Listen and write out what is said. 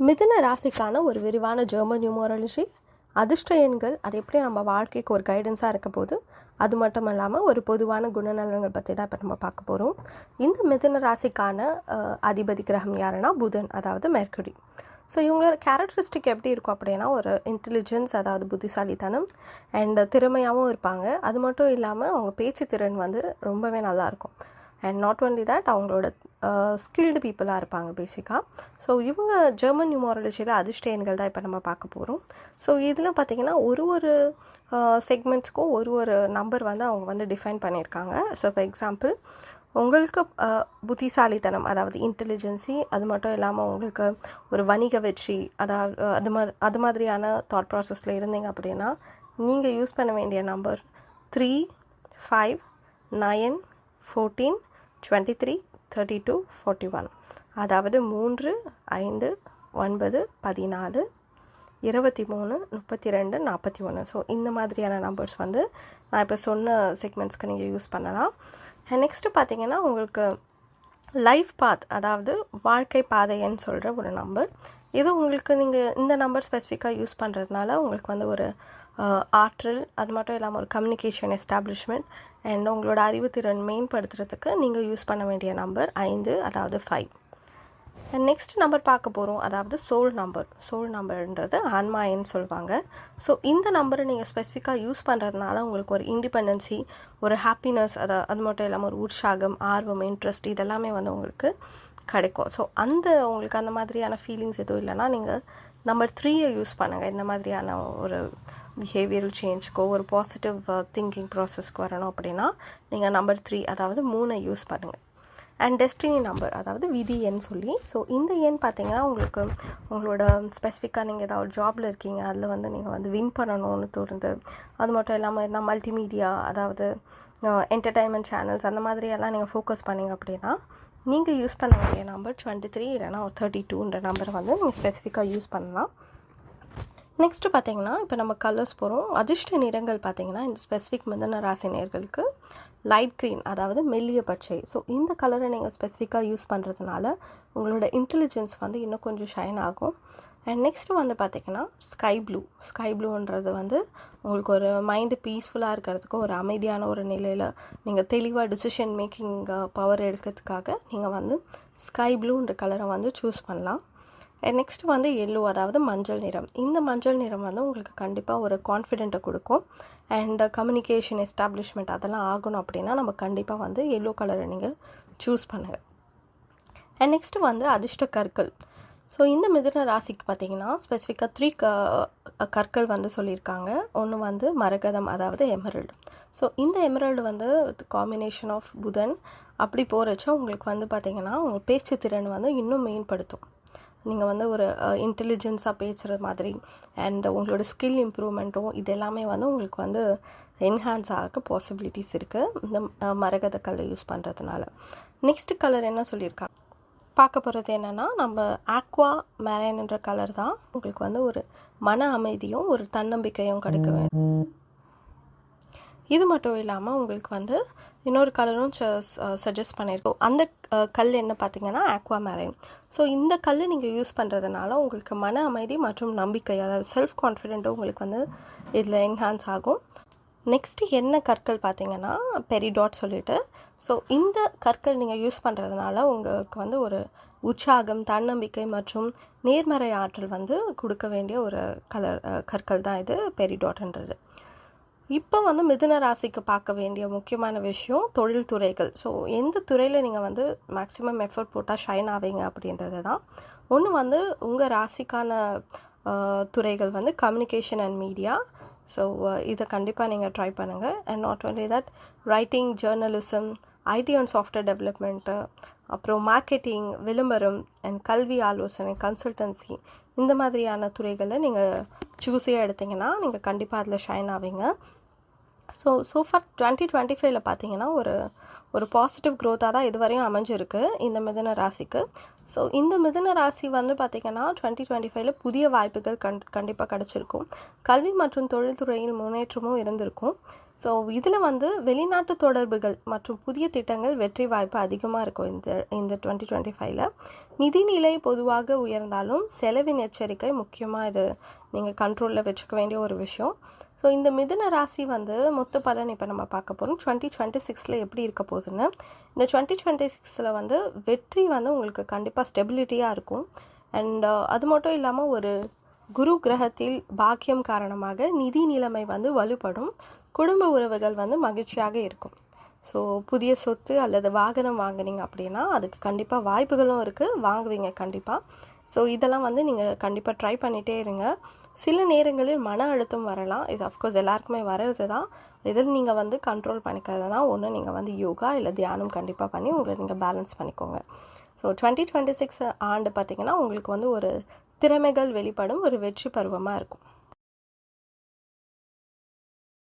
மிதுன ராசிக்கான ஒரு விரிவான ஜெர்மன் நியூமராலஜி அதிர்ஷ்ட எண்கள் அது எப்படி நம்ம வாழ்க்கைக்கு ஒரு கைடன்ஸாக இருக்க போது அது மட்டும் இல்லாமல் ஒரு பொதுவான குணநலன்கள் பற்றி தான் இப்போ நம்ம பார்க்க போகிறோம் இந்த மிதுன ராசிக்கான அதிபதி கிரகம் யாருன்னா புதன் அதாவது மெர்குடி ஸோ இவங்களோட கேரக்டரிஸ்டிக் எப்படி இருக்கும் அப்படின்னா ஒரு இன்டெலிஜென்ஸ் அதாவது புத்திசாலித்தனம் அண்ட் திறமையாகவும் இருப்பாங்க. அது மட்டும் இல்லாமல் அவங்க பேச்சு திறன் வந்து ரொம்பவே நல்லா இருக்கும். அண்ட் நாட் ஒன்லி தட் அவங்களோட ஸ்கில்டு பீப்புளாக இருப்பாங்க பேசிக்காக ஸோ இவங்க ஜெர்மன் நியூமாரலஜியில் அதிர்ஷ்டயன்கள் தான் இப்போ நம்ம பார்க்க போகிறோம் ஸோ இதில் பார்த்திங்கன்னா ஒரு ஒரு செக்மெண்ட்ஸ்க்கும் ஒரு ஒரு நம்பர் வந்து அவங்க வந்து டிஃபைன் பண்ணியிருக்காங்க. ஸோ ஃபார் எக்ஸாம்பிள் உங்களுக்கு புத்திசாலித்தனம் அதாவது இன்டெலிஜென்சி அது மட்டும் இல்லாமல் உங்களுக்கு ஒரு வணிக வெற்றி அதாவது அது மா அது மாதிரியான தாட் ப்ராசஸில் இருந்தீங்க அப்படின்னா நீங்கள் யூஸ் பண்ண வேண்டிய number three five nine fourteen twenty three thirty two forty one அதாவது மூன்று ஐந்து ஒன்பது பதினாலு இருபத்தி மூணு முப்பத்தி ரெண்டு நாற்பத்தி ஒன்று. ஸோ இந்த மாதிரியான நம்பர்ஸ் வந்து நான் இப்போ சொன்ன செக்மெண்ட்ஸ்க்கு நீங்கள் யூஸ் பண்ணலாம். நெக்ஸ்ட்டு பார்த்தீங்கன்னா உங்களுக்கு லைஃப் பாத் அதாவது வாழ்க்கை பாதைன்னு சொல்கிற ஒரு நம்பர் இது உங்களுக்கு நீங்கள் இந்த நம்பர் ஸ்பெசிஃபிக்காக யூஸ் பண்ணுறதுனால உங்களுக்கு வந்து ஒரு ஆற்றல் அது மட்டும் இல்லாமல் ஒரு கம்யூனிகேஷன் எஸ்டாப்ளிஷ்மெண்ட் அண்ட் உங்களோட அறிவுத்திறன் மேம்படுத்துறதுக்கு நீங்கள் யூஸ் பண்ண வேண்டிய நம்பர் ஐந்து அதாவது ஃபைவ் அண்ட் நெக்ஸ்ட் நம்பர் பார்க்க போகிறோம் அதாவது சோல் நம்பர் சோல் நம்பர்ன்றது ஆன்மாயின்னு சொல்லுவாங்க. ஸோ இந்த நம்பரை நீங்கள் ஸ்பெசிஃபிக்காக யூஸ் பண்ணுறதுனால உங்களுக்கு ஒரு இண்டிபெண்டன்சி ஒரு ஹாப்பினஸ் அதை அது மட்டும் இல்லாமல் ஒரு உற்சாகம் ஆர்வம் இன்ட்ரெஸ்ட் இதெல்லாமே வந்து உங்களுக்கு கிடைக்கும். ஸோ அந்த உங்களுக்கு அந்த மாதிரியான ஃபீலிங்ஸ் எதுவும் இல்லைன்னா நீங்கள் நம்பர் த்ரீயை யூஸ் பண்ணுங்கள் இந்த மாதிரியான ஒரு பிஹேவியரல் சேஞ்ச்க்கோ ஒரு பாசிட்டிவ் திங்கிங் ப்ராசஸ்க்கு வரணும் அப்படின்னா நீங்கள் நம்பர் த்ரீ அதாவது மூணை யூஸ் பண்ணுங்கள் அண்ட் டெஸ்டினி நம்பர் அதாவது விதி எண் சொல்லி ஸோ இந்த எண் பார்த்தீங்கன்னா உங்களுக்கு உங்களோட ஸ்பெசிஃபிக்காக நீங்கள் ஏதாவது ஜாபில் இருக்கீங்க அதில் வந்து நீங்கள் வந்து வின் பண்ணணும்னு தோணுது. அது மட்டும் இல்லாமல் என்ன மல்டிமீடியா அதாவது uh, என்டர்டைன்மெண்ட் சேனல்ஸ் அந்த மாதிரியெல்லாம் நீங்கள் ஃபோக்கஸ் பண்ணீங்க அப்படின்னா நீங்கள் யூஸ் பண்ண வேண்டிய நம்பர் டுவெண்ட்டி த்ரீ இல்லைனா ஒரு தேர்ட்டி டூன்ற நம்பரை வந்து நீங்கள் ஸ்பெசிஃபிக்காக யூஸ் பண்ணலாம். நெக்ஸ்ட்டு பார்த்தீங்கன்னா இப்போ நம்ம கலர்ஸ் போகிறோம் அதிர்ஷ்ட நிறங்கள் பார்த்தீங்கன்னா இந்த ஸ்பெசிஃபிக் மிதன ராசி நேர்களுக்கு லைட் க்ரீன் அதாவது மெல்லிய பச்சை. ஸோ இந்த கலரை நீங்கள் ஸ்பெசிஃபிக்காக யூஸ் பண்ணுறதுனால உங்களோட இன்டெலிஜென்ஸ் வந்து இன்னும் கொஞ்சம் ஷைன் ஆகும். அண்ட் நெக்ஸ்ட்டு வந்து பார்த்தீங்கன்னா ஸ்கை ப்ளூ ஸ்கை ப்ளூன்றது வந்து உங்களுக்கு ஒரு மைண்டு பீஸ்ஃபுல்லாக இருக்கிறதுக்கு ஒரு அமைதியான ஒரு நிலையில் நீங்கள் தெளிவாக டிசிஷன் மேக்கிங் பவர் எடுக்கிறதுக்காக நீங்கள் வந்து ஸ்கை ப்ளூன்ற கலரை வந்து சூஸ் பண்ணலாம். நெக்ஸ்ட் வந்து எல்லோ அதாவது மஞ்சள் நிறம். இந்த மஞ்சள் நிறம் வந்து உங்களுக்கு கண்டிப்பாக ஒரு கான்ஃபிடென்ட்டை கொடுக்கும். அண்ட் கம்யூனிகேஷன் எஸ்டாப்ளிஷ்மெண்ட் அதெல்லாம் ஆகணும் அப்படின்னா நம்ம கண்டிப்பாக வந்து எல்லோ கலரை நீங்கள் சூஸ் பண்ணுங்கள் அண்ட் நெக்ஸ்ட்டு வந்து அதிர்ஷ்ட கற்கள். ஸோ இந்த மிதுன ராசிக்கு பார்த்தீங்கன்னா ஸ்பெசிஃபிக்காக த்ரீ க கற்கள் வந்து சொல்லியிருக்காங்க. ஒன்று வந்து மரகதம் அதாவது எமரல்டு ஸோ இந்த எமரல்டு வந்து காம்பினேஷன் ஆஃப் புதன் அப்படி போகிறச்ச உங்களுக்கு வந்து பார்த்தீங்கன்னா உங்கள் பேச்சு திறன் வந்து இன்னும் மேம்படுத்தும். நீங்கள் வந்து ஒரு இன்டெலிஜென்ஸாக பேசுகிற மாதிரி அண்ட் உங்களோட ஸ்கில் இம்ப்ரூவ்மெண்ட்டும் இது எல்லாமே வந்து உங்களுக்கு வந்து என்ஹான்ஸ் ஆக பாசிபிலிட்டிஸ் இருக்குது இந்த மரகத கல்லை யூஸ் பண்ணுறதுனால நெக்ஸ்ட் கலர் என்ன சொல்லியிருக்காங்க பார்க்க போகிறது என்னென்னா நம்ம ஆக்வா மேரேன்ன்ற கலர் தான் உங்களுக்கு வந்து ஒரு மன அமைதியும் ஒரு தன்னம்பிக்கையும் கிடைக்க வேண்டும். இது மட்டும் இல்லாமல் உங்களுக்கு வந்து இன்னொரு கலரும் சஜஸ்ட் பண்ணியிருக்கோம் அந்த கல் என்ன பார்த்தீங்கன்னா ஆக்வா மேரைன் ஸோ இந்த கல் நீங்கள் யூஸ் பண்ணுறதுனால உங்களுக்கு மன அமைதி மற்றும் நம்பிக்கை அதாவது செல்ஃப் கான்ஃபிடென்ட்டும் உங்களுக்கு வந்து இதில் என்ஹான்ஸ் ஆகும். நெக்ஸ்ட்டு என்ன கற்கள் பார்த்தீங்கன்னா பெரிடாட் சொல்லிட்டு. ஸோ இந்த கற்கள் நீங்கள் யூஸ் பண்ணுறதுனால உங்களுக்கு வந்து ஒரு உற்சாகம் தன்னம்பிக்கை மற்றும் நேர்மறை ஆற்றல் வந்து கொடுக்க வேண்டிய ஒரு கலர் கற்கள் தான் இது பெரிடாட்ன்றது இப்போ வந்து மிதுன ராசிக்கு பார்க்க வேண்டிய முக்கியமான விஷயம் தொழில் துறைகள். ஸோ எந்த துறையில் நீங்கள் வந்து மேக்ஸிமம் எஃபர்ட் போட்டால் ஷைன் ஆவீங்க அப்படின்றது தான். ஒன்று வந்து உங்கள் ராசிக்கான துறைகள் வந்து communication and media so uh, இதை கண்டிப்பாக நீங்கள் ட்ரை பண்ணுங்கள் and not only that writing journalism IT and software development அப்புறம் மார்க்கெட்டிங் விளம்பரம் அண்ட் கல்வி ஆலோசனை கன்சல்டன்சி இந்த மாதிரியான துறைகளை நீங்கள் சூஸியாக எடுத்தீங்கன்னா நீங்கள் கண்டிப்பாக அதில் ஷைன் ஆவீங்க. So so far twenty twenty ஃபைவ்ல பார்த்தீங்கன்னா ஒரு ஒரு பாசிட்டிவ் க்ரோத்தாக தான் இதுவரையும் அமைஞ்சிருக்கு இந்த மிதன ராசிக்கு. ஸோ இந்த மிதன ராசி வந்து பார்த்திங்கன்னா டுவெண்ட்டி டுவெண்ட்டி ஃபைவ்ல புதிய வாய்ப்புகள் கண் கண்டிப்பாக கிடச்சிருக்கும். கல்வி மற்றும் தொழில்துறையில் முன்னேற்றமும் இருந்திருக்கும். ஸோ இதில் வந்து வெளிநாட்டு தொடர்புகள் மற்றும் புதிய திட்டங்கள் வெற்றி வாய்ப்பு அதிகமாக இருக்கும் இந்த இந்த டுவெண்ட்டி டுவெண்ட்டி ஃபைவ்ல நிதிநிலை பொதுவாக உயர்ந்தாலும் செலவின் எச்சரிக்கை முக்கியமாக இது நீங்கள் கண்ட்ரோலில் வச்சுக்க வேண்டிய ஒரு விஷயம். ஸோ இந்த மிதுன ராசி வந்து மொத்த பலன் இப்போ நம்ம பார்க்க போகிறோம் டுவெண்ட்டி டுவெண்ட்டி சிக்ஸில் எப்படி இருக்க போகுதுன்னு. இந்த டுவெண்ட்டி டுவெண்ட்டி சிக்ஸில் வந்து வெற்றி வந்து உங்களுக்கு கண்டிப்பாக ஸ்டெபிலிட்டியாக இருக்கும். அண்ட் uh, அது மட்டும் இல்லாமல் ஒரு குரு கிரகத்தில் பாக்கியம் காரணமாக நிதி நிலைமை வந்து வலுப்படும். குடும்ப உறவுகள் வந்து மகிழ்ச்சியாக இருக்கும். ஸோ புதிய சொத்து அல்லது வாகனம் வாங்குனீங்க அப்படின்னா அதுக்கு கண்டிப்பாக வாய்ப்புகளும் இருக்குது வாங்குவீங்க கண்டிப்பாக ஸோ இதெல்லாம் வந்து நீங்கள் கண்டிப்பாக ட்ரை பண்ணிகிட்டே இருங்க. சில நேரங்களில் மன அழுத்தம் வரலாம். இது அஃப்கோர்ஸ் எல்லாருக்குமே வர்றது தான் இதில் நீங்கள் வந்து கண்ட்ரோல் பண்ணிக்கிறதுனா ஒன்று நீங்கள் வந்து யோகா இல்லை தியானம் கண்டிப்பாக பண்ணி உங்களை நீங்கள் பேலன்ஸ் பண்ணிக்கோங்க. ஸோ டுவெண்ட்டி டுவெண்ட்டி சிக்ஸ் ஆண்டு பார்த்திங்கன்னா உங்களுக்கு வந்து ஒரு திறமைகள் வெளிப்படும் ஒரு வெற்றி பருவமாக இருக்கும்.